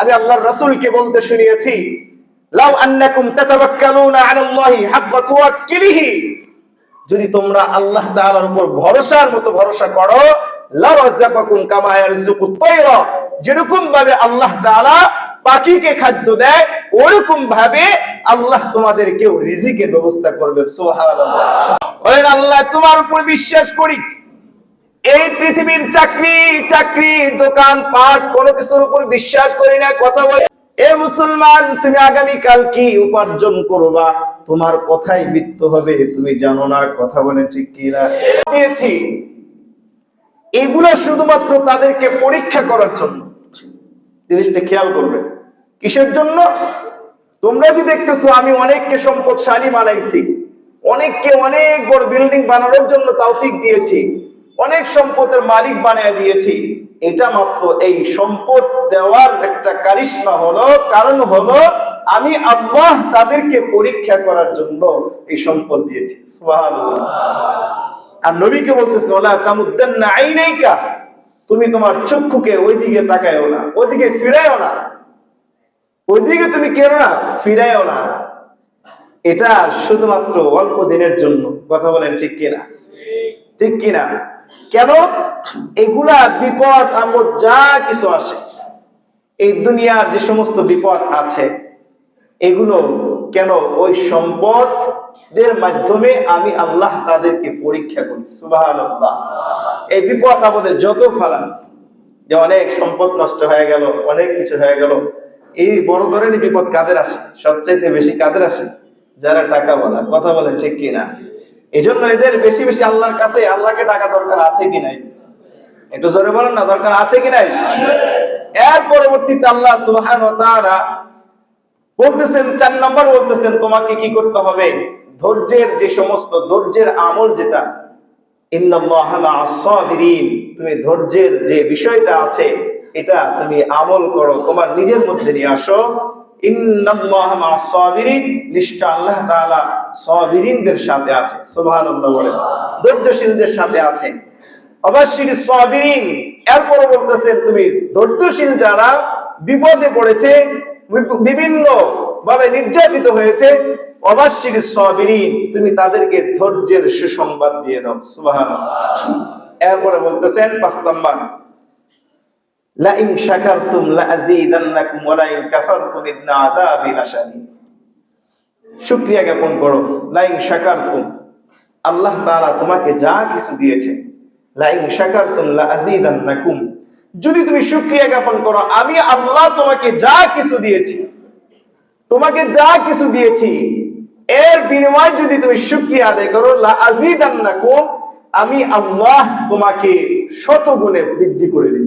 আমি আল্লাহর রাসূলকে বলতে শুনিয়েছি, লাউ আন্নাকুম তাতাওয়াক্কালুনা আলাল্লাহি হাক্কা তাওয়াক্কুলিহি যদি তোমরা আল্লাহ তাআলার উপর ভরসার মতো ভরসা করো লারাযাকাকুম কামা ইয়ারযুকু তায়রা যেরকম ভাবে আল্লাহ তাআলা পাখিকে খাদ্য দেয়, ওরকম ভাবে আল্লাহ তোমাদেরকেও রিজিকের ব্যবস্থা করবে বলেন, আল্লাহ, তোমার উপর বিশ্বাস করি। এই পৃথিবীর চাকরি চাকরি, দোকান, পাট, কোনো কিছুর উপর বিশ্বাস করি না, কথা বলি। এ মুসলমান, তুমি আগামী কাল কি উপার্জন করবা? তোমার কথাই মৃত্যু হবে, তুমি জানো না, কথা বলেন ঠিক কি না দিয়েছি। এগুলো শুধুমাত্র তাদেরকে পরীক্ষা করার জন্য। জিনিসটা খেয়াল করবে। কিসের জন্য? তোমরা যে দেখতেছো, আমি অনেককে সম্পদশালী মানাইছি। অনেককে অনেক বড় বিল্ডিং বানানোর জন্য তাওফিক দিয়েছি। অনেক সম্পদের মালিক বানিয়ে দিয়েছি। এটা মাত্র এই সম্পদ দেওয়ার একটা কারিশমা হলো, কারণ হলো আমি আল্লাহ তাদেরকে পরীক্ষা করার জন্য এই সম্পদ দিয়েছি। আর নবীকে বলতেছেন ওলা আইনাইকা। তুমি তোমার চক্ষুকে ওইদিকে তাকায়ও না, ওইদিকে ফিরায়ও না। ওইদিকে তুমি কেন না, ফিরায়ও না। এটা শুধুমাত্র অল্প দিনের জন্য। কথা বলেন ঠিক কিনা? ঠিক কিনা? কেন? এগুলা বিপদ, আপদ, যা কিছু আসে। এই দুনিয়ার যে সমস্ত বিপদ আছে, এগুলো কেন ওই সম্পদের মাধ্যমে আমি আল্লাহ তাদেরকে পরীক্ষা করি? সুবহানাল্লাহ। এই বিপদ আপদে যত ফালান, যে অনেক সম্পদ নষ্ট হয়ে গেল, অনেক কিছু হয়ে গেল, এই বড় ধরনের বিপদ কাদের আসে? সবচাইতে বেশি কাদের আসে? যারা টাকা বলা, কথা বলেন ঠিক কি না এই জন্য এদের বেশি বেশি আল্লাহর কাছে আল্লাহকে টাকা দরকার আছে কি নাই? একটু জোরে বলেন না, দরকার আছে কি নাই? এর পরবর্তীতে আল্লাহ সুবহান বলতেছেন, চার নম্বর বলতেছেন, তোমাকে কি করতে হবে? ধৈর্যের যে সমস্ত, ধৈর্যের আমল যেটা তুমি ধৈর্যের যে বিষয়টা আছে, এটা তুমি আমল করো, তোমার নিজের মধ্যে নিয়ে আসো। বিভিন্ন ভাবে নির্যাতিত হয়েছে অবশ্যই সবিরিন, তুমি তাদেরকে ধৈর্যের সুসংবাদ দিয়ে দাও। সুবহানাল্লাহ। এরপরে বলতেছেন, পাঁচ নম্বর লাইন শাকারতুম লাইন জ্ঞাপন করো, লাইন আল্লাহ তোমাকে যা কিছু দিয়েছে, লাইন যদি তুমি শুকরিয়া জ্ঞাপন করো, আমি আল্লাহ তোমাকে যা কিছু দিয়েছি, তোমাকে যা কিছু দিয়েছি, এর বিনিময়ে যদি তুমি শুকরিয়া আদায় করো লাযীদান্নাকুম আমি আল্লাহ তোমাকে শত গুণে বৃদ্ধি করে দিব।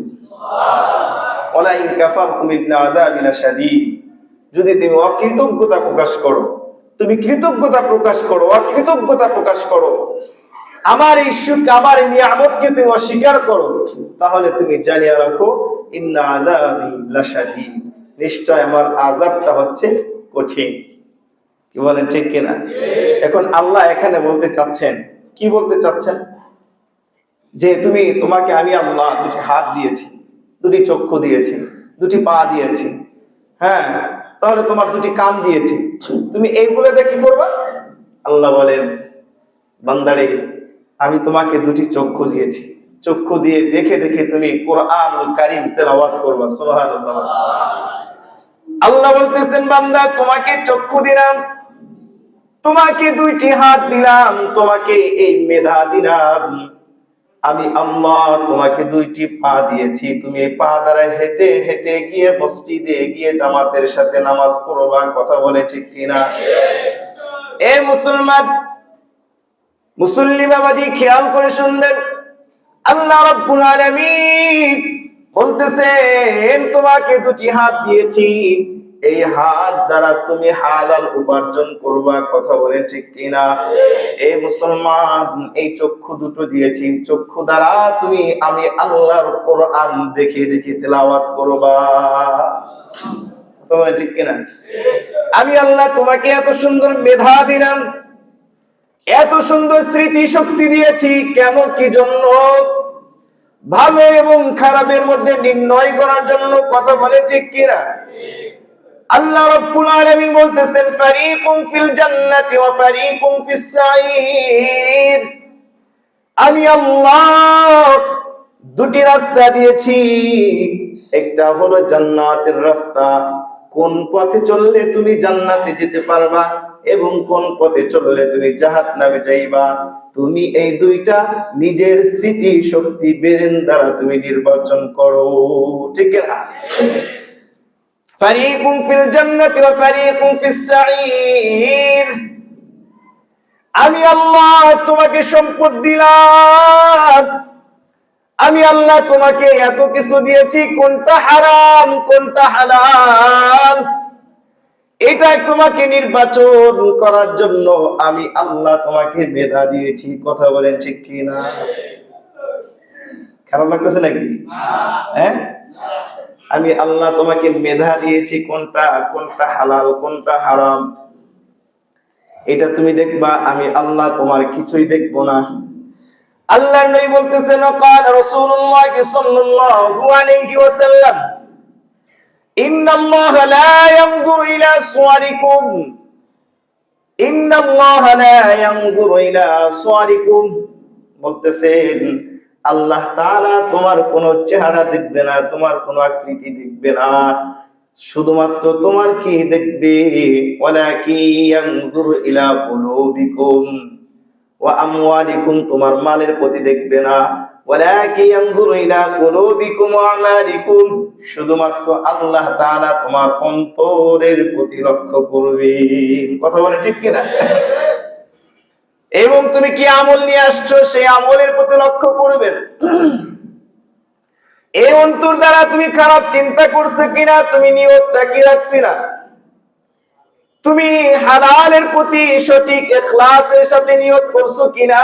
যদি তুমি অকৃতজ্ঞতা প্রকাশ করো, তুমি কৃতজ্ঞতা প্রকাশ করো, অকৃতজ্ঞতা প্রকাশ করো, আমার এই সুখ, আমার এই নিয়ামতকে তুমি অস্বীকার করো, তাহলে তুমি জানিয়ে রাখো নিশ্চয় আমার আযাবটা হচ্ছে কঠিন। কি বলেন, ঠিক কিনা? এখন আল্লাহ এখানে বলতে চাচ্ছেন, কি বলতে চাচ্ছেন? যে তুমি, তোমাকে আমি আল্লাহ দুটি হাত দিয়েছি। দুটি চক্ষু দিয়েছি, দুটি পা দিয়েছি। হ্যাঁ তাহলে তোমার দুটি কান দিয়েছি। তুমি এইগুলো দিয়ে কি করবা? আল্লাহ বলেন, বান্দারে, আমি তোমাকে দুটি চক্ষু দিয়েছি। চক্ষু দিয়ে দেখে দেখে তুমি কারীম করবা আল্লাহ বলতেছেন, বান্দা, তোমাকে চক্ষু দিলাম, তোমাকে দুইটি হাত দিলাম, তোমাকে এই মেধা দিলাম। আমি আল্লাহ তোমাকে দুইটি পা দিয়েছি। তুমি এই পা দ্বারা হেঁটে হেঁটে গিয়ে মসজিদে গিয়ে জামাতের সাথে নামাজ পড়বা। কথা বলে ঠিক কিনা? এ মুসলমান, মুসল্লি বাবাজি খেয়াল করে শুনবেন। আল্লাহ রাব্বুল আলামিন বলতেছেন, তোমাকে দুটি হাত দিয়েছি। এই হাত দ্বারা তুমি হালাল উপার্জন করবা কথা বলে ঠিক কিনা? এই মুসলমান এই চক্ষু দুটো দিয়েছি চক্ষু দ্বারা তুমি আমি আল্লাহর কোরআন দেখে দেখে তেলাওয়াত করবা। কথা বলে ঠিক কিনা? আমি আল্লাহ তোমাকে এত সুন্দর মেধা দিলাম এত সুন্দর স্মৃতি শক্তি দিয়েছি কেন কি জন্য? ভালো এবং খারাপের মধ্যে নির্ণয় করার জন্য কথা বলে ঠিক কিনা? আল্লাহ রাব্বুল আলামিন বলতেছেন, ফারিকুম ফিল জান্নাতি ওয়া ফারিকুম ফিস সাঈর আমি আল্লাহ দুটি রাস্তা দিয়েছি। একটা হলো জান্নাতের রাস্তা, কোন পথে চললে তুমি জান্নাতে যেতে পারবা এবং কোন পথে চললে তুমি জাহান্নামে যাইবা। তুমি এই দুইটা নিজের স্মৃতি শক্তি বেরেন দ্বারা তুমি নির্বাচন করো। ঠিক না ফিল জান্নাতি ওয়া ফারিকুম ফিস সাঈর। আমি আল্লাহ তোমাকে সম্পদ দিলাম। আমি আল্লাহ তোমাকে এত কিছু দিয়েছি, কোনটা হারাম, কোনটা হালাল। এটা তোমাকে নির্বাচন করার জন্য আমি আল্লাহ তোমাকে মেধা দিয়েছি। কথা বলেন ঠিক কি না খারাপ লাগতেছে নাকি? হ্যাঁ? আমি আল্লাহ তোমাকে মেধা দিয়েছি কোনটা কোনটা হালাল, কোনটা হারাম। এটা তুমি দেখবা, আমি আল্লাহ তোমার কিছুই দেখব না। আল্লাহর নবী বলতেছেন কাল রাসূলুল্লাহ সাল্লাল্লাহু আলাইহি ওয়াসাল্লাম, ইন্নাল্লাহ লা ইয়ানজুরু ইলা সুওয়ারিকুম ইন্নাল্লাহ লা ইয়ানজুরু ইলা সুওয়ারিকুম বলতেছেন। আল্লাহ তাআলা তোমার কোন চেহারা দেখবে না, তোমার কোন আকৃতি দেখবে না। শুধুমাত্র তোমার কি দেখবে? তোমার মালের প্রতি দেখবে না। শুধুমাত্র আল্লাহ তাআলা তোমার অন্তরের প্রতি লক্ষ্য করবে। কথা বলে ঠিক কি না এবং তুমি কি আমল নিয়ে আসছো? সেই আমলের প্রতি লক্ষ্য করবেন এই অন্তর দ্বারা তুমি খারাপ চিন্তা করছ কিনা? তুমি নিয়তটা কি রাখছি না। তুমি হালালের প্রতি সঠিক ইখলাসের সাথে নিয়ত করছ কিনা?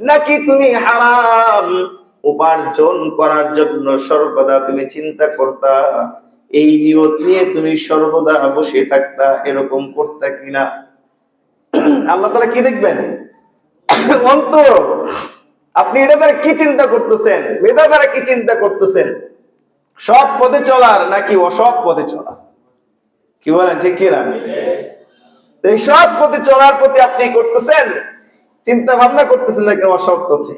নাকি তুমি হারাম উপার্জন করার জন্য সর্বদা তুমি চিন্তা করতা? এই নিয়ত নিয়ে তুমি সর্বদা বসে থাকতা, এরকম করতা কিনা? আল্লাহ তাআলা কি দেখবেন? অন্তর। আপনি এটা দ্বারা কি চিন্তা করতেছেন? মেধা দ্বারা কি চিন্তা করতেছেন? সৎ পথে চলার নাকি অসৎ পথে চলার? কি বলেন, ঠিক কিনা? তো এই সৎ পথে চলার প্রতি আপনি করতেছেন? চিন্তা ভাবনা করতেছেন নাকি অসৎ পথে?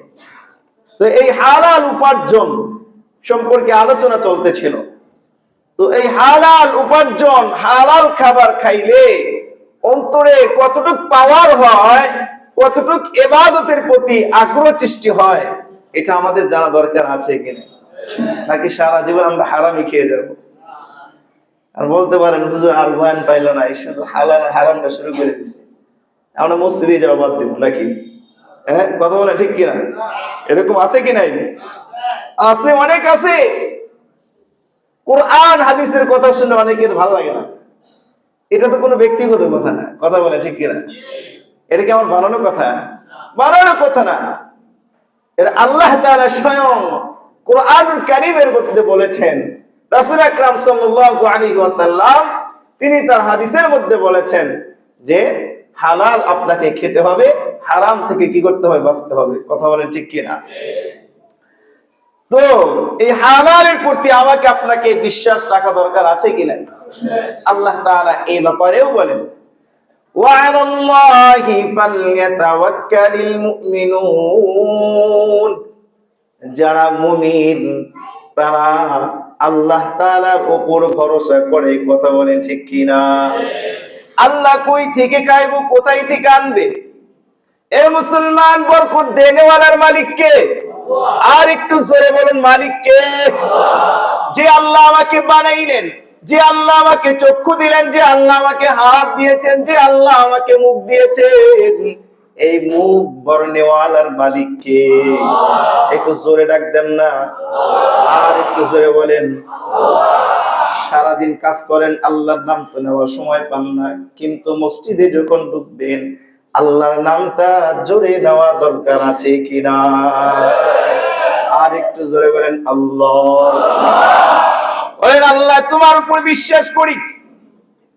তো এই হালাল উপার্জন সম্পর্কে আলোচনা চলতেছিল। তো এই হালাল উপার্জন হালাল খাবার খাইলে অন্তরে কতটুক পাওয়ার হয়, কতটুক এবাদতের প্রতি আগ্রহ সৃষ্টি হয়, এটা আমাদের জানা দরকার আছে কিনা? নাকি সারা জীবন আমরা হারামি খেয়ে যাব? আর বলতে পারেন, হুজুর আর বয়ান পাইলো না শুধু হালাল হারামটা শুরু করে দিছে। আমরা মসজিদে যাওয়া বাদ দিব নাকি? হ্যাঁ কথা বলে ঠিক কিনা? এরকম আছে কি নাই? আছে, অনেক আছে। কোরআন, হাদিসের কথা শুনে অনেকের ভালো লাগে না। এটা তো কোনো ব্যক্তিগত কথা না। কথা বলে ঠিক কিনা? এটা কি আমার বানানো কথা? বানানো কথা না। এটা আল্লাহ তাআলা স্বয়ং কোরআনুল কারীমের মধ্যে বলেছেন, রাসূল আকরাম সাল্লাল্লাহু আলাইহি ওয়াসাল্লাম, তিনি তার হাদিসের মধ্যে বলেছেন যে, হালাল আপনাকে খেতে হবে, হারাম থেকে কি করতে হবে? বাঁচতে হবে। কথা বলেন ঠিক কি না তো এই হালালের প্রতি আমাকে আপনাকে বিশ্বাস রাখা দরকার আছে কি নাই আল্লাহ তাআলা এই ব্যাপারেও বলেন وعلى الله فليتوكل المؤمنون যারা মুমিন তারা আল্লাহ তাআলার উপর ভরসা করে কথা বলেন ঠিক কি না আল্লাহ কই থেকে খাইবো কোথায় থেকে আনবে এ মুসলমান বরকত দেনেওয়ালার মালিক কে আর একটু জোরে বলুন মালিক কে যে আল্লাহ আমাকে বানাইলেন, যে আল্লাহ আমাকে চক্ষু দিলেন, যে আল্লাহ আমাকে হাত দিয়েছেন, যে আল্লাহ আমাকে মুখ দিয়েছেন, এই মুখ বর্ণেওয়ালার মালিক কে একটু জোরে ডাক দেন না। আর একটু জোরে বলেন, সারাদিন কাজ করেন, আল্লাহর নাম তো নেওয়ার সময় পান না, কিন্তু মসজিদে যখন ঢুকবেন আল্লাহর নামটা জোরে নেওয়া দরকার আছে কিনা? আর একটু জোরে বলেন, আল্লাহ। আল্লাহ, তোমার উপর বিশ্বাস করি।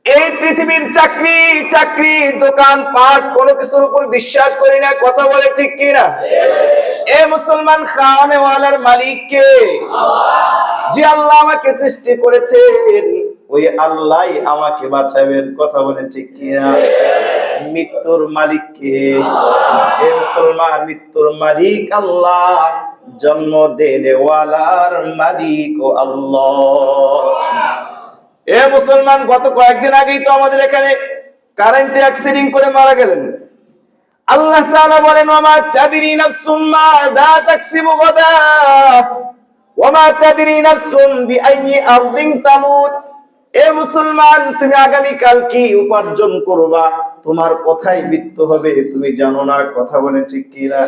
এই পৃথিবীর চাকরি চাকরি, দোকান, পাট, কোনো কিছুর উপর বিশ্বাস করি না। কথা বলে ঠিক কিনা? এ মুসলমান খাওয়ানেওয়ালার মালিক কে যে আল্লাহ আমাকে সৃষ্টি করেছেন ওই আল্লাহ আমাকে বাঁচাবেন, কথা বলেন ঠিক কি না মৃত্যুর মালিক কে? মুসলমান, মৃত্যুর মালিক আল্লাহ, জন্ম দেনেওয়ালার মালিক ও আল্লাহ। এ মুসলমান, গত কয়েকদিন আগেই তো আমাদের এখানে কারেন্টে অ্যাক্সিডেন্ট করে মারা গেলেন। আল্লাহ তাআলা বলেন ওমা তাদরি নাফসুম মাযা তাকসিবু গাদা। ওমা তাদরি নাফসুম বিআইয়ি আরদিন তামুত। এ মুসলমান, তুমি আগামী কাল কি উপার্জন করবা? তোমার কথাই মৃত্যু হবে, তুমি জানো না কথা বলেন ঠিক কি না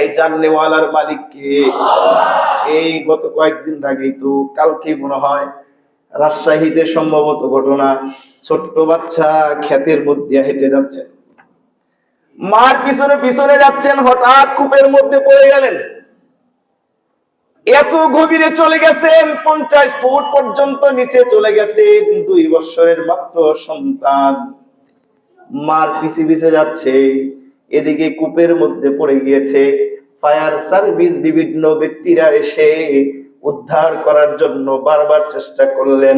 এই জানলেওয়ালার মালিক কে? এই গত কয়েকদিন আগেই তো কালকে মনে হয় রাজশাহীতে সম্ভবত ঘটনা, ছোট্ট বাচ্চা ক্ষেতের মধ্যে হেঁটে যাচ্ছে। মার পিছনে পিছনে যাচ্ছেন, হঠাৎ কূপের মধ্যে পড়ে গেলেন। এত গভীরে চলে গেছেন, পঞ্চাশ ফুট পর্যন্ত নিচে চলে গেছেন দুই বছরের মাত্র সন্তান। মার পিছে পিছে যাচ্ছে, এদিকে কূপের মধ্যে পড়ে গিয়েছে। ফায়ার সার্ভিস বিভিন্ন ব্যক্তিরা এসে উদ্ধার করার জন্য বারবার চেষ্টা করলেন,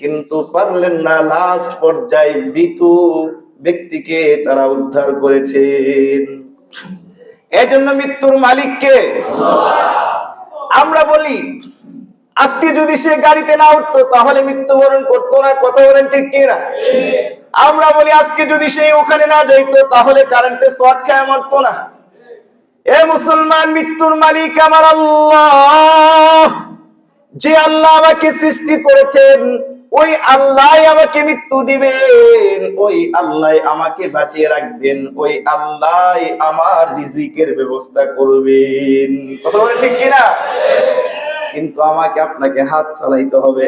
কিন্তু পারলেন না। লাস্ট পর্যায়ে মৃত ব্যক্তিকে তারা উদ্ধার করেছেন। এজন্য মৃত্যুর মালিককে আমরা বলি, আজকে যদি সে গাড়িতে না উঠতো, তাহলে মৃত্যুবরণ করতো না, কথা বলেন ঠিক কিনা? আমরা বলি, আজকে যদি সে ওখানে না যাইতো, তাহলে কারেন্টে শর্ট খায় মারতো না। এ মুসলমান, মৃত্যুর মালিক আমার আল্লাহ। যে আল্লাহ আমাকে সৃষ্টি করেছেন ওই আল্লাহ আমাকে মৃত্যু দিবেন, ওই আল্লাহ আমাকে বাঁচিয়ে রাখবেন, ওই আল্লাহ আমার রিজিকের ব্যবস্থা করবেন। কথা বলেন ঠিক কিনা? কিন্তু আমাকে আপনাকে হাত চালাইতে হবে,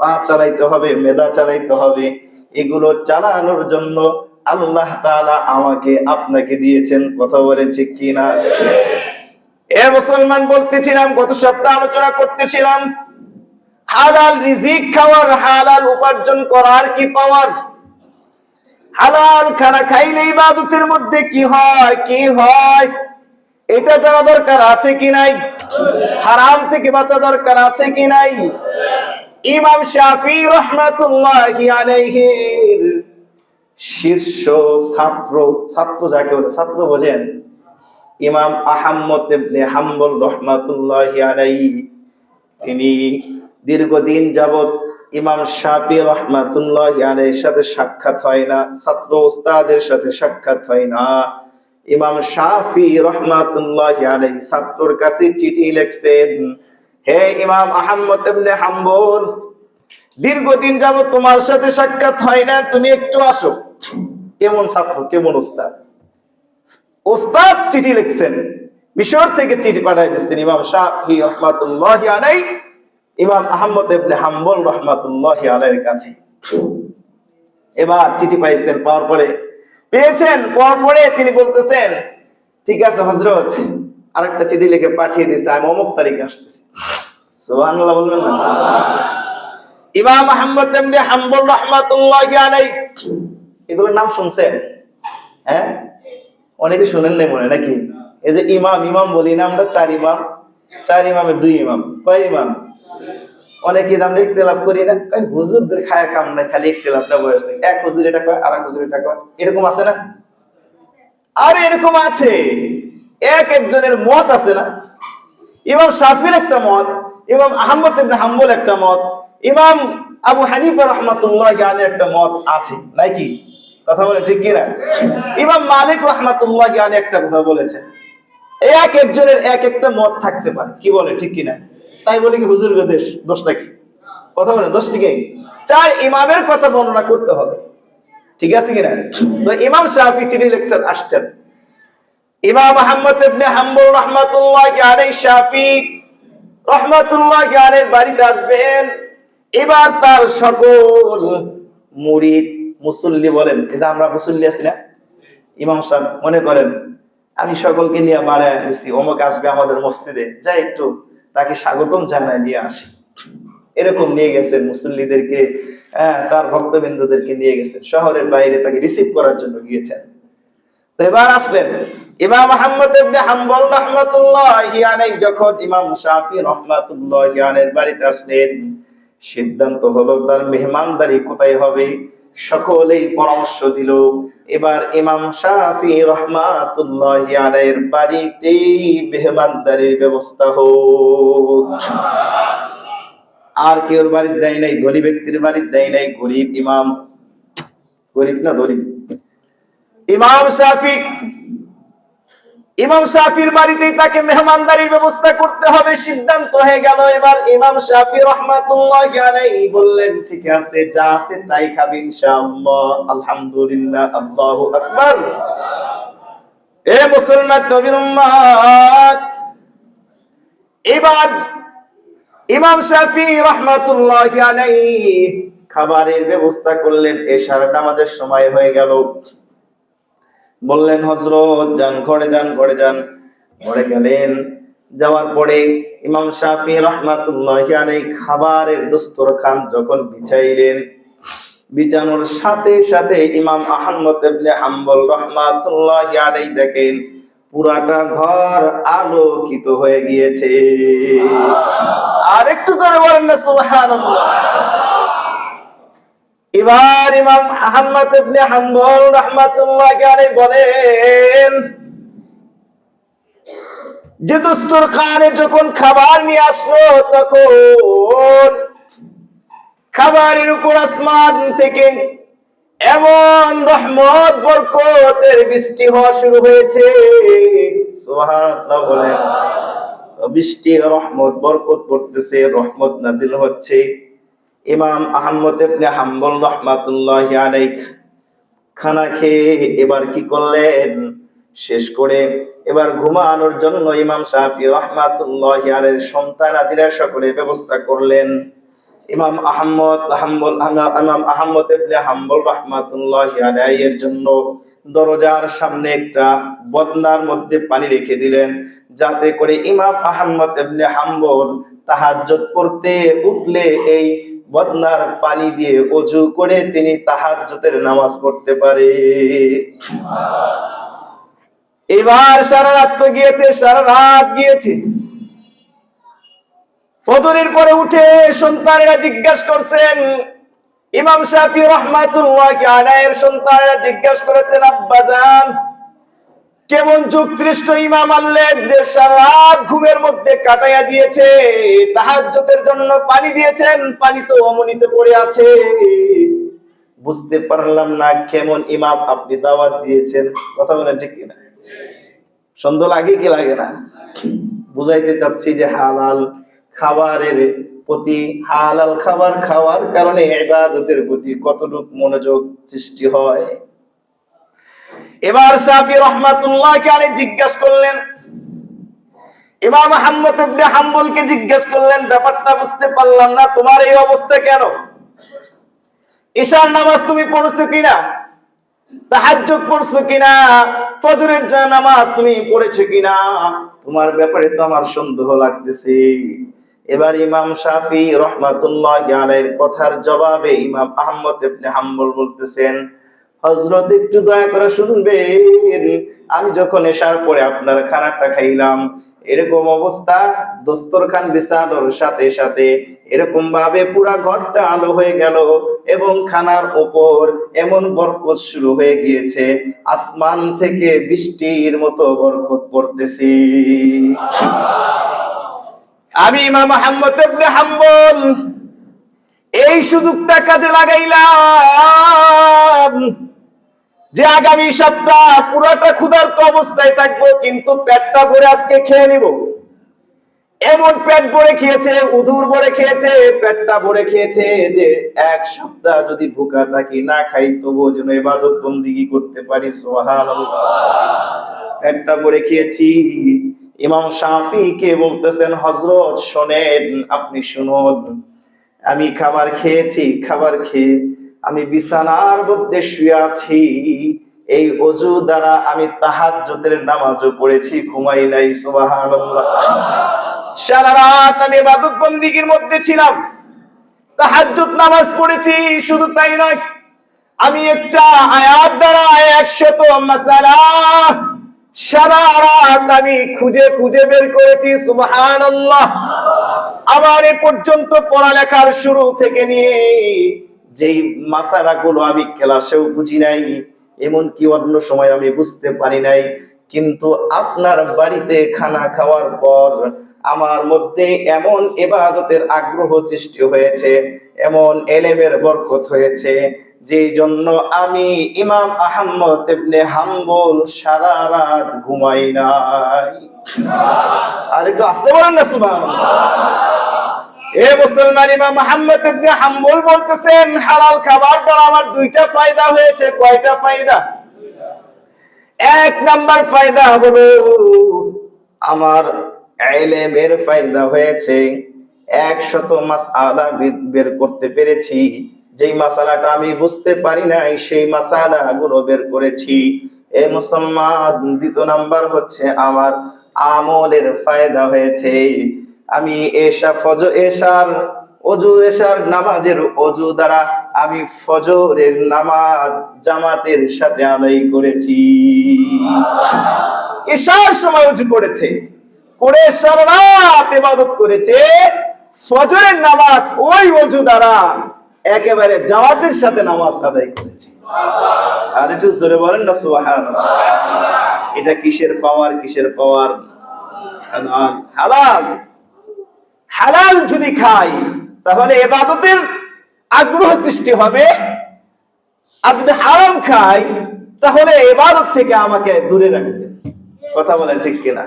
পা চালাইতে হবে, মেধা চালাইতে হবে। এগুলো চালানোর জন্য আল্লাহ তাআলা আমাকে আপনাকে দিয়েছেন, কথা বলেন ঠিক কিনা? এ মুসলমান বলতেছিলাম, গত সপ্তাহে আলোচনা করতেছিলাম হালাল রিজিক খাওয়ার, হালাল উপার্জন করার কি পাওয়ার হালাল খানা খাইলে ইবাদতের মধ্যে কি হয়? কি হয়? এটা জানা দরকার আছে কি নাই? হারাম থেকে বাঁচা দরকার আছে কি নাই? ইমাম শাফি রহমাতুল্লাহি আলাইহির শীর্ষ ছাত্র ছাত্র যাকে বলে, ছাত্র বোঝেন, ইমাম আহাম্মদ ইবনে হাম্বল রহমাতুল্লাহি আলাইহি, তিনি দীর্ঘদিন যাবত ইমাম শাফি রহমাতুল্লাহ আলাইহির সাথে সাক্ষাৎ হয় না, ছাত্র ওস্তাদের সাথে সাক্ষাৎ হয় না। ইমাম শাফি রহমাতুল্লাহ আলাইহি ছাত্রর কাছে চিঠি লিখছেন, হে ইমাম আহমদ ইবনে হাম্বল, দীর্ঘদিন যাবত তোমার সাথে সাক্ষাৎ হয় না, তুমি একটু আসো। কেমন ছাত্র, কেমন ওস্তাদ ওস্তাদ চিঠি লিখছেন, মিশর থেকে চিঠি পাঠাই দিচ্ছেন ইমাম শাহি রহমাতুল্লাহ আলাই ইমাম আহমদ ইবনে হাম্বল রহমাতুল্লাহ আলাইয়ের কাছে। এবার চিঠি পাইছেন, পাওয়ার পরে পেয়েছেন, পাওয়ার পরে তিনি বলতেছেন, ঠিক আছে হজরত আরেকটা চিঠি লিখে পাঠিয়ে দিচ্ছে আমি অমুক তারিখে আসতেছি। সুবহানাল্লাহ বলবেন না। ইমাম আহমদ ইবনে হাম্বল রহমাতুল্লাহ আলাই এগুলোর নাম শুনছেন? হ্যাঁ? অনেকে শুনেন নাই মনে, নাকি? এই যে ইমাম ইমাম বলি না আমরা চার ইমাম, চার ইমামের দুই ইমাম। কয় ইমাম? অনেকে আমরা ইখতিলাফ করি না, কয় হুজুরদের খায়া কাম নাই, খালি ইখতিলাফ না বয়স থেকে। এক হুজুর এটা কয়, আর এক হুজুর এটা কয়। এরকম আছে না? আর এরকম আছে। এক একজনের মত আছে না? ইমাম শাফির একটা মত, ইমাম আহমদ ইবনে হাম্বল একটা মত, ইমাম আবু হানিফা রহমাতুল্লাহ আলাইহি একটা মত আছে। নাকি কথা বলে ঠিক কিনা? ইমাম মালিক রহমাতুল্লাহ আলাইহি একটা কথা বলেছেন। এক একজনের এক একটা মত থাকতে পারে। কি বলে ঠিক কিনা? তাই বলে কি, হুজুর দেশ দোষটা কি কথা বলে দোষটি কি চার ইমামের কথা বর্ণনা করতে হবে। ঠিক আছে কিনা? তো ইমাম শাফি চিঠি লিখছেন, আসছেন। ইমাম আহমদ ইবনে রহমাতুল্লাহ শাফি রহমাতুল্লাহ বাড়িতে আসবেন। এবার তার সকল মুরিদ, মুসল্লি বলেন, এই যে আমরা মুসল্লি আছি না? ইমাম সাহেব মনে করেন, আমি সকলকে নিয়ে বাড়ায় দিছি অমুক আসবে আমাদের মসজিদে, যাই একটু তাকে স্বাগতম জানায় নিয়ে আসি। এরকম নিয়ে গেছেন মুসল্লিদেরকে হ্যাঁ তার ভক্তবৃন্দদেরকে নিয়ে গেছেন শহরের বাইরে তাকে রিসিভ করার জন্য গিয়েছেন। তো এবার আসলেন, সিদ্ধান্ত হলো তার মেহমানদারি কোথায় হবে? সকলেই পরামর্শ দিল। এবার ইমাম শাহি রহমাতুল্লাহ আলাইহির বাড়িতেই মেহমানদারির ব্যবস্থা হোক। আর কেউর বাড়ির দেয় নাই, ধনী ব্যক্তির বাড়ির দেয় নাই, গরিব ইমাম, গরিব না ধনী? ইমাম শাফি ইমাম শাফির বাড়িতেই তাকে মেহমানদারির ব্যবস্থা করতে হবে, সিদ্ধান্ত হয়ে গেল। এবার ইমাম শাফি রহমাতুল্লাহ বললেন, ঠিক আছে, যা আছে তাই খাবি ইনশাআল্লাহ। আলহামদুলিল্লাহ, আল্লাহু আকবার। এ মুসলমান নবীর এবার ইমাম শাফি রহমাতুল্লাহ খাবারের ব্যবস্থা করলেন। এশার নামাজের সময় হয়ে গেল। বললেন হজরত যান, ঘরে যান ঘরে যান। ঘরে গেলেন। যাওয়ার পরে ইমাম শাফি রহমাতুল্লাহ খাবারের দস্তরখান যখন বিছাইলেন, বিছানোর সাথে সাথে ইমাম আহমদ ইবনে হাম্বল রহমাতুল্লাহ আলাই দেখেন, পুরাটা ঘর আলোকিত হয়ে গিয়েছে। আর একটু জোরে বলেন না, সুবহানাল্লাহ। এবার ইমাম আহমদ ইবনে হাম্বল রাহমাতুল্লাহ আলাইহি বলেন, যে দস্তুর খানে যখন খাবার নিয়ে আসলো, তখন খাবারের উপর আসমান থেকে এমন রহমত, বরকতের বৃষ্টি হওয়া শুরু হয়েছে। বৃষ্টি, রহমত, বরকত পড়তেছে, রহমত নাজিল হচ্ছে। ইমাম আহমদ ইবনে হাম্বল রহমাতুল্লাহ আলাইহ খানা খেয়ে এবার কি করলেন? শেষ করে এবার ঘুমানোর জন্য ইমাম শাফি রহমাতুল্লাহ আলাইহির সন্তান আদিরা সকলে ব্যবস্থা করলেন। ইমাম আহমদ হাম্বল, ইমাম আহমদ ইবনে হাম্বল রহমাতুল্লাহ আলাইহির জন্য দরজার সামনে একটা বদনার মধ্যে পানি রেখে দিলেন, যাতে করে ইমাম আহমদ ইবনে হাম্বল তাহাজ্জুদ পড়তে উঠলে এই বদনার পানি দিয়ে অজু করে তিনি তাহাজ্জুদের নামাজ পড়তে পারে। এবার সারা রাত তো গিয়েছে, সারা রাত গিয়েছে। ফজরের পরে উঠে সন্তানেরা জিজ্ঞাসা করছেন, ইমাম শাফি রহমাতুল্লাহ আলাইহির সন্তানেরা জিজ্ঞাসা করেছেন আব্বাজান কেমন যুগ সৃষ্ট ইমাম আল্লের যে সারা ঘুমের মধ্যে কাটাইয়া দিয়েছে, তাহাজ্জুদের জন্য পানি দিয়েছেন, পানি তো অমনিতে পড়ে আছে। বুঝতে পারলাম না কেমন ইমাম আপনি দাওয়াত দিয়েছেন। কথা বলেন ঠিক কিনা? সন্দেহ লাগে কি লাগে না? বুঝাইতে চাচ্ছি যে হালাল খাবারের প্রতি, হালাল খাবার খাওয়ার কারণে ইবাদতের প্রতি কতটুকু মনোযোগ সৃষ্টি হয়? এবার সাহাবী রহমাতুল্লাহ আলী জিজ্ঞাসা করলেন, ইমাম ইবনে হাম্বলকে জিজ্ঞেস করলেন, ব্যাপারটা বুঝতে পারলাম না, তোমার এই অবস্থা কেন? ঈশার নামাজ তুমি পড়ছো কিনা? পড়ছো কিনা? ফজরের নামাজ তুমি পড়েছো কিনা? তোমার ব্যাপারে তো আমার সন্দেহ লাগতেছে। এবার ইমাম শাফি রহমাতুল্লাহ আলাইহির কথার জবাবে ইমাম আহমদ ইবনে হাম্বল বলতেছেন হজরত একটু দয়া করে শুনবেন। আমি যখন এসার পরে আপনার খানাটা খাইলাম, এরকম অবস্থা, দস্তরখান বিছানোর সাথে সাথে এরকম ভাবে পুরা ঘরটা আলো হয়ে গেল এবং খানার ওপর এমন বরকত শুরু হয়ে গিয়েছে, আসমান থেকে বৃষ্টির মতো বরকত পড়তেছি। আমি ইমাম মোহাম্মদ হাম্বল, এই সুযোগটা কাজে লাগাইলাম। যে আগামী সপ্তাহ পুরোটা ক্ষুধার্ত অবস্থায় থাকব, কিন্তু পেটটা ভরে আজকে খেয়ে নিব। এমন পেট ভরে খেয়েছে, উধুর ভরে খেয়েছে, পেটটা ভরে খেয়েছে যে এক সপ্তাহ যদি ভুকা থাকি, না খাই, তবুও যেন ইবাদত বন্দিগি করতে পারি, সুবহানাল্লাহ। পেটটা ভরে খেয়েছি। ইমাম শাফি কে বলতেছেন হজরত শোনেন, আপনি শুনুন। আমি খাবার খেয়েছি, খাবার খেয়ে আমি বিছানার মধ্যে শুয়ে আছি। এই অজু দ্বারা আমি তাহাজ্জুদের নামাজও পড়েছি, ঘুমাই নাই সারা রাত আমি ইবাদত বন্দিগির মধ্যে ছিলাম। নামাজ পড়েছি, শুধু তাই নয়, আমি একটা আয়াত দ্বারা একশত মাসালা সারা রাত আমি খুঁজে খুঁজে বের করেছি, সুবহানাল্লাহ। আমার এ পর্যন্ত পড়ালেখার শুরু থেকে নিয়ে যেই মাসালাগুলো আমি ক্লাসেও বুঝি নাই, এমনকি অন্য সময় আমি বুঝতে পারি নাই, কিন্তু আপনার বাড়িতে খানা খাওয়ার পর আমার মধ্যে এমন এবাদতের আগ্রহ সৃষ্টি হয়েছে, এমন এলেমের বরকত হয়েছে, যেই জন্য আমি ইমাম আহম্মদ ইবনে হাম্বল সারা রাত ঘুমাই নাই। আর একটু আসতে বলেন না, সুবহানাল্লাহ। এ মুসলমান ইমাম মোহাম্মদ ইবনে হাম্বল বলতেছেন, হালাল খাবার দ্বারা আমার দুইটা ফায়দা হয়েছে। কয়টা ফায়দা? এক নাম্বার ফায়দা হলো, আমার এলেমের ফায়দা হয়েছে। একশত মাসআলা বে- বের করতে পেরেছি। যেই মাসালাটা আমি বুঝতে পারি নাই, সেই মাসালা গুলো বের করেছি। এ মুসলমান, দ্বিতীয় নাম্বার হচ্ছে আমার আমলের ফায়দা হয়েছে। আমি এশা ফজ এশার অজু এশার নামাজের অজু দ্বারা আমি ফজরের নামাজ জামাতের সাথে আদায় করেছি। এশার সময় অজু করেছে, করে সারা রাত ইবাদত করেছে, ফজরের নামাজ ওই অজু দ্বারা একেবারে জামাতের সাথে নামাজ আদায় করেছে। আর একটু জোরে বলেন না সুবহান এটা কিসের পাওয়ার কিসের পাওয়ার? হালাল। হালাল। হালাল যদি খাই, তাহলে এবাদতের আগ্রহ সৃষ্টি হবে। আর যদি হারাম খাই, তাহলে এবাদত থেকে আমাকে দূরে রাখবে। কথা বলেন ঠিক কিনা?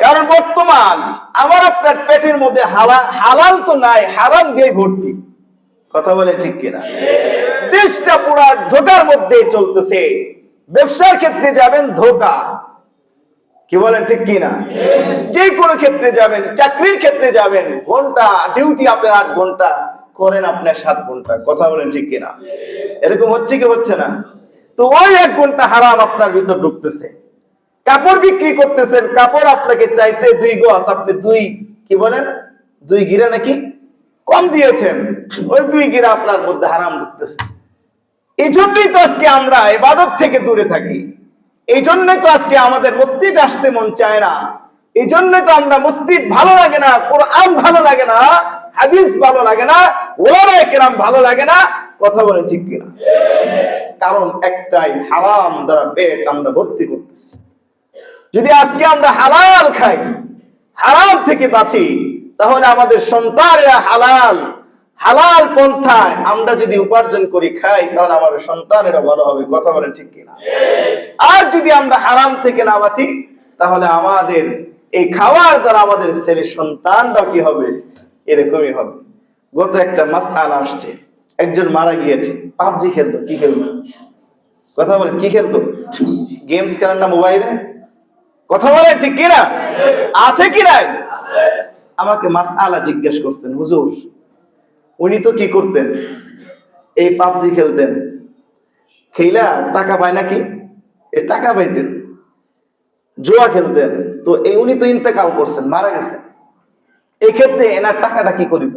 কারণ বর্তমান আমার আপনার পেটের মধ্যে হালা- হালাল তো নাই, হারাম দিয়ে ভর্তি। কথা বলেন ঠিক কিনা? দেশটা পুরা ধোকার মধ্যে চলতেছে। ব্যবসার ক্ষেত্রে যাবেন ধোকা। কি বলেন, ঠিক কি না যে কোনো ক্ষেত্রে যাবেন, চাকরির ক্ষেত্রে যাবেন, ঘণ্টা ডিউটি আপনার আট ঘণ্টা, করেন আপনার সাত ঘণ্টা। কথা বলেন, ঠিক কি না এরকম হচ্ছে কি হচ্ছে না? তো ওই এক ঘণ্টা হারাম আপনার ভিতর ঢুকতেছে। কাপড় বিক্রি করতেছেন, কাপড় আপনাকে চাইছে দুই গজ, আপনি দুই, কি বলেন? দুই গিরা নাকি? কম দিয়েছেন। ওই দুই গিরা আপনার মধ্যে হারাম ঢুকতেছে। এই জন্যই তো আজকে আমরা এবাদত থেকে দূরে থাকি। এই জন্যই তো আজকে আমাদের মসজিদ আসতে মন চায় না। এই জন্য তো আমরা মসজিদ ভালো লাগে না, কোরআন ভালো লাগে না, হাদিস ভালো লাগে না, ওলামায়ে কেরাম ভালো লাগে না, কথা বলেন ঠিক কিনা? কারণ একটাই হারাম দ্বারা পেট আমরা ভর্তি করতেছি। যদি আজকে আমরা হালাল খাই, হারাম থেকে বাঁচি, তাহলে আমাদের সন্তানেরা হালাল হালাল পন্থায় আমরা যদি উপার্জন করি খাই তাহলে আমাদের সন্তানেরা ভালো হবে। কথা বলেন ঠিক কিনা? আর যদি আমরা হারাম থেকে না বাঁচি তাহলে আমাদের এই খাওয়ার দ্বারা আমাদের ছেলে সন্তানরা কি হবে? এরকমই হবে। গত একটা মাস আল আসছে। একজন মারা গিয়েছে। পাবজি খেলতো। কি খেলতো? কথা বলেন কি খেলতো? গেমস খেলেন না মোবাইলে? কথা বলেন ঠিক কিনা? আছে কি নাই? আমাকে মাস আলা জিজ্ঞেস করছেন হুজুর উনি তো কি করতেন? এই পাবজি খেলতেন। খেলা টাকা পায় নাকি? এ টাকা পাইতেন। জোয়া খেলতেন। তো এই উনি তো ইন্তেকাল করছেন, মারা গেছেন। এই ক্ষেত্রে এনার টাকাটা কি করিল?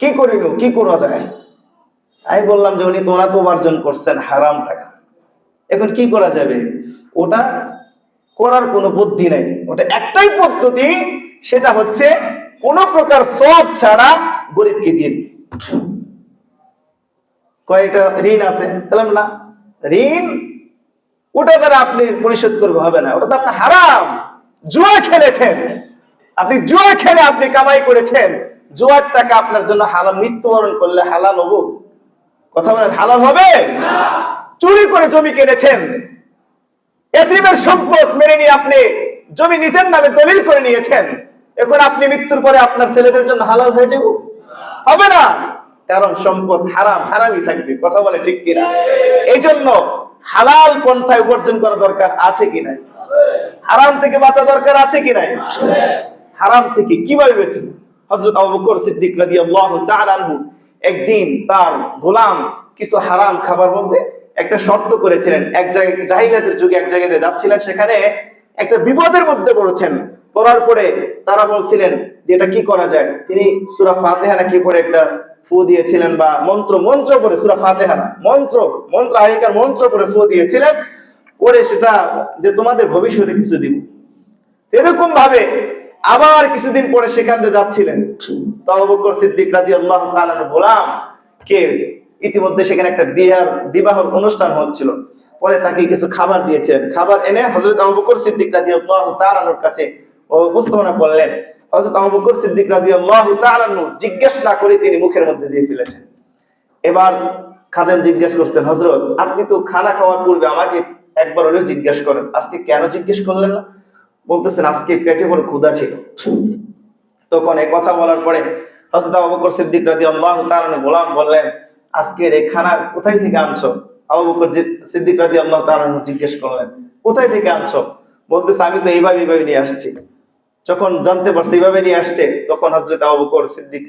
কি করিল? কি করা যায়? আমি বললাম যে উনি তোরা তো উপার্জন করছেন, হারাম টাকা। এখন কি করা যাবে? ওটা করার কোনো বুদ্ধি নাই। ওটা একটাই পদ্ধতি, সেটা হচ্ছে কোন প্রকার সব ছাড়া গরিবকে দিয়ে দিবে কয়েকটা ঋণ আছে? বললাম, না, ঋণ ওটা দ্বারা আপনি পরিশোধ করবে, হবে না। ওটা তো আপনি হারাম। জুয়া খেলেছেন। আপনি জুয়া খেলে আপনি কামাই করেছেন। জুয়ার টাকা আপনার জন্য হালাল, মৃত্যুবরণ করলে হালাল হব। কথা বলেন, হালাল হবে? চুরি করে জমি কিনেছেন? এতিমের সম্পদ মেনে নিয়ে আপনি জমি নিজের নামে দলিল করে নিয়েছেন। এখন আপনি মৃত্যুর পরে আপনার ছেলেদের জন্য হালাল হয়ে যাব? হবে না। কারণ সম্পদ হারাম, হারামই থাকবে, কথা বলে ঠিক কিনা? এই জন্য হালাল পন্থায় উপার্জন করা দরকার আছে কি নাই? হারাম থেকে বাঁচা দরকার আছে কি নাই? হারাম থেকে কীভাবে বেঁচেছে হযরত আবু বকর সিদ্দিক রাদিয়াল্লাহু তাআলা আনহু একদিন তার গোলাম কিছু হারাম খাবার বলতে একটা শর্ত করেছিলেন। এক জায়গায় জাহিলিয়াতের যুগে এক জায়গাতে যাচ্ছিলেন, সেখানে একটা বিপদের মধ্যে পড়েছেন। পড়ার পরে তারা বলছিলেন যে এটা কি করা যায়? তিনি সুরা ফাতেহা নাকি পরে একটা ফু দিয়েছিলেন বা মন্ত্র মন্ত্র করে সুরা ফাতেহা না, মন্ত্র মন্ত্র আগেকার মন্ত্র করে ফু দিয়েছিলেন পরে সেটা যে তোমাদের ভবিষ্যতে কিছু দিব। এরকম ভাবে আবার কিছুদিন পরে সেখান দিয়ে যাচ্ছিলেন। তো আবু বকর সিদ্দিক রাদিয়াল্লাহু তাআলা গোলাম কে ইতিমধ্যে সেখানে একটা বিয়ার বিবাহ অনুষ্ঠান হচ্ছিল। পরে তাকে কিছু খাবার দিয়েছেন খাবার এনে হজরত আবু বকর সিদ্দিক রাদিয়াল্লাহু তাআলার কাছে ও উপস্থাপনা করলেন। হযরত আবু বকর সিদ্দিক রাদিয়াল্লাহু তাআলা জিজ্ঞেস না করে তিনি মুখের মধ্যে দিয়ে ফেলেছেন। এবার খাদেম জিজ্ঞেস করছেন হজরত আপনি তো খানা খাওয়ার পূর্বে আমাকে একবার হলেও জিজ্ঞেস করেন, আজকে কেন জিজ্ঞেস করলেন না? বলতেছেন, আজকে পেটে বড় ক্ষুধা ছিল। তখন এই কথা বলার পরে হযরত আবু বকর সিদ্দিক রাদিয়াল্লাহু তাআলা গোলাম বললেন, আজকের এই খানা কোথায় থেকে আনছো? আবু বকর সিদ্দিক রাদিয়াল্লাহু তাআলা জিজ্ঞেস করলেন, কোথায় থেকে আনছো? বলতেছে, আমি তো এইভাবে এইভাবে নিয়ে আসছি। যখন জানতে পারছে, এইভাবে নিয়ে আসছে, তখন হযরত আবু বকর সিদ্দিক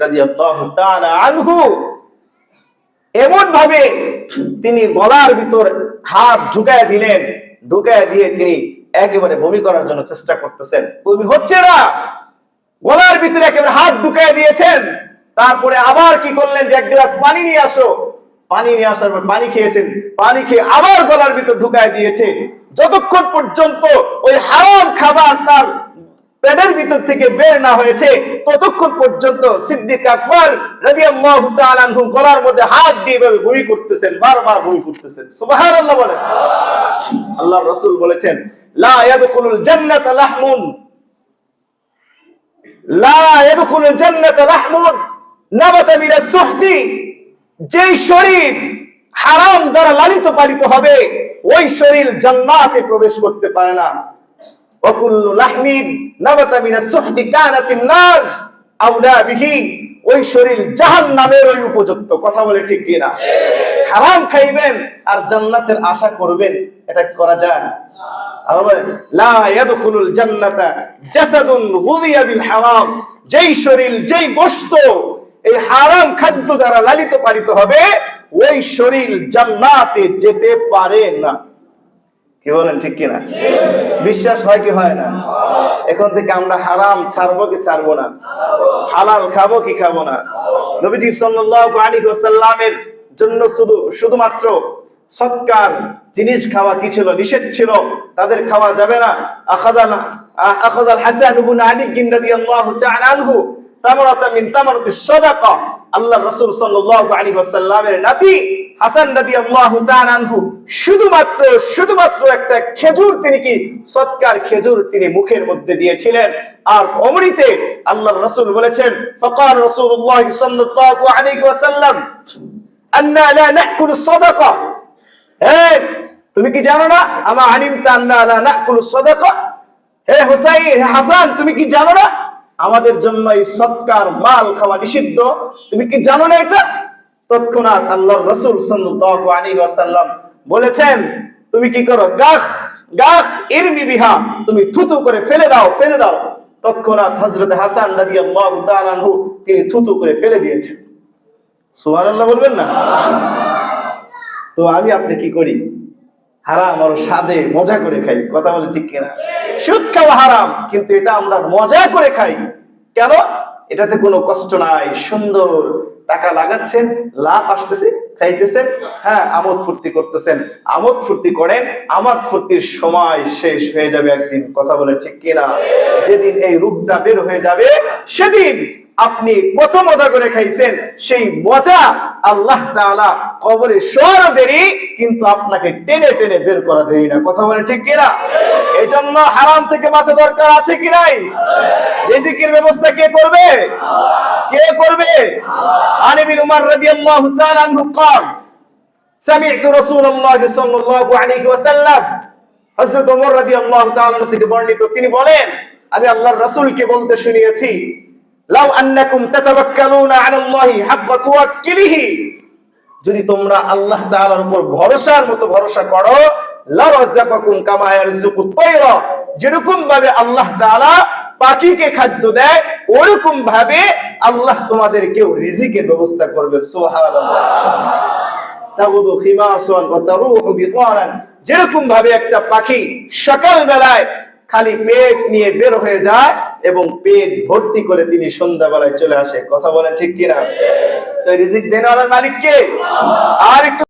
এমন ভাবে তিনি গলার ভিতর হাত ঢুকায় দিলেন, ঢুকায় দিয়ে তিনি একেবারে বমি করার জন্য চেষ্টা করতেছেন। বমি হচ্ছে না। গলার ভিতরে একেবারে হাত ঢুকায় দিয়েছেন। তারপরে আবার কি করলেন যে এক গ্লাস পানি নিয়ে আসো। পানি নিয়ে আসার পর পানি খেয়েছেন। পানি খেয়ে আবার গলার ভিতর ঢুকায় দিয়েছে। যতক্ষণ পর্যন্ত ওই হারাম খাবার তার পেটের ভিতর থেকে বের না হয়েছে, ততক্ষণ পর্যন্ত সিদ্দিক আকবর রাদিয়াল্লাহু তাআলা গলার মধ্যে হাত দিয়ে এভাবে বমি করতেছেন, বারবার বমি করতেছেন। সুবহানাল্লাহ বলেন। আল্লাহর রাসূল বলেছেন শরীর হারাম দ্বারা লালিত পালিত হবে, ওই শরীর জান্নাতে প্রবেশ করতে পারে না। ওকুল্লু লাহমিন নাবাতা মিনাস সুহতি কানাতিন নার আউলা বিহি। ওই শরীর জাহান্নামের ওই উপযুক্ত। কথা বলে ঠিক কিনা? হারাম খাইবেন আর জান্নাতের আশা করবেন এটা করা যায় না। আর বলেন, লা ইয়াদখুলুল জান্নাতা জাসাদুন গুযিয়া বিল হারাম। যেই শরীর যেই গোশত এই হারাম খাদ্য দ্বারা লালিত পালিত হবে ওই শরীর জান্নাতে যেতে পারে না। কি বলেন ঠিক কিনা? বিশ্বাস হয় কি হয় না? এখন থেকে আমরা হারাম ছাড়বো কি ছাড়বো না? হালাল খাব কি খাব না? নবীজি ওয়াসাল্লামের জন্য শুধু, শুধুমাত্র সৎকার জিনিস খাওয়া কি ছিল? নিষেধ ছিল। তাদের খাওয়া যাবে না। আখাদাল আখাদাল হাসান আলী গিন রাদিয়াল্লাহু তাআলা আনহু তামারাতা মিন তামারাতিস সাদাকা। আল্লাহ রাসূল সাল্লাল্লাহু আলাইহি ওয়াসাল্লামের নাতি হাসান রাদিয়াল্লাহু তাআলা আনহু, শুধুমাত্র শুধুমাত্র একটা খেজুর তিনি কি? সৎকার খেজুর তিনি মুখের মধ্যে দিয়েছিলেন। আর অমৃতে আল্লাহর রাসূল বলেছেন ফাকার রাসূলুল্লাহ সাল্লাল্লাহু আলাইহি ওয়াসাল্লাম, আন্না লা নাকুলু সাদাকা। হে, তুমি কি জানো না? আমা আলিমতা আন্না লা নাকুলু সাদাকা? হে হুসাইন হাসান, তুমি কি জানো না? আমাদের জন্য এই সৎকার মাল খাওয়া নিষিদ্ধ। তুমি কি জানো না এটা? তৎক্ষণাৎ আল্লাহর রাসূল আলাইহি ওয়াসাল্লাম বলেছেন, তুমি কি করো? গাখ গাখ ইরমি বিহা, তুমি থুতু করে ফেলে দাও ফেলে দাও। তৎক্ষণাৎ হযরত হাসান রাদিয়াল্লাহু তাআলা আনহু তিনি থুতু করে ফেলে দিয়েছেন। সুবহানাল্লাহ বলবেন না? তো আমি আপনি কি করি? হারাম আর স্বাদে মজা করে খাই। কথা বলে ঠিক কিনা? সুদ খাওয়া হারাম, কিন্তু এটা আমরা মজা করে খাই। কেন? এটাতে কোনো কষ্ট নাই, সুন্দর। টাকা লাগাচ্ছেন, লাভ আসতেছে, খাইতেছেন হ্যাঁ আমোদ ফুর্তি করতেছেন। আমোদ ফুর্তি করেন, আমার ফুর্তির সময় শেষ হয়ে যাবে একদিন। কথা বলে ঠিক কিনা? যেদিন এই রূপটা বের হয়ে যাবে, সেদিন আপনি কত মজা করে খাইছেন সেই মজা আল্লাহ তাআলা কবরে শোয়ারও দেরি কিন্তু আপনাকে টেনে টেনে বের করা দেরি না কথা বলেন ঠিক কিনা এই জন্য হারাম থেকে বাঁচা দরকার আছে কি নাই রিজিকের ব্যবস্থা কে করবে কে করবে আন ইবনে উমর রাদিয়াল্লাহু তাআলা আনহু قال سمعت رسول الله صلى الله عليه وسلم হযরত ওমর রাদিয়াল্লাহু তাআলা আনহু থেকে বর্ণিত তিনি বলেন আমি আল্লাহর রাসূলকে বলতে শুনিয়েছি লাউ আন্নাকুম তাতাওয়াক্কালুনা আলা আল্লাহি হাক্কা তাওয়াক্কুলিহি যদি তোমরা আল্লাহ তাআলার উপর ভরসার মতো ভরসা করো লা রাযাকাকুম কামা ইয়ারযুকু তায়রা যেরকম ভাবে আল্লাহ তাআলা পাখিকে খাদ্য দেয়, ওরকম ভাবে আল্লাহ তোমাদেরকেও রিজিকের ব্যবস্থা করবেন। সুবহানাল্লাহ। তাগুদু খিমাসান ওয়া তারুহু বিতানান যেরকম ভাবে একটা পাখি সকাল বেলায় খালি পেট নিয়ে বের হয়ে যায় এবং পেট ভর্তি করে তিনি সন্ধ্যাবেলায় চলে আসে। কথা বলেন ঠিক কিনা? তো রিজিক দেনওয়ালার মালিক কে? আর একটু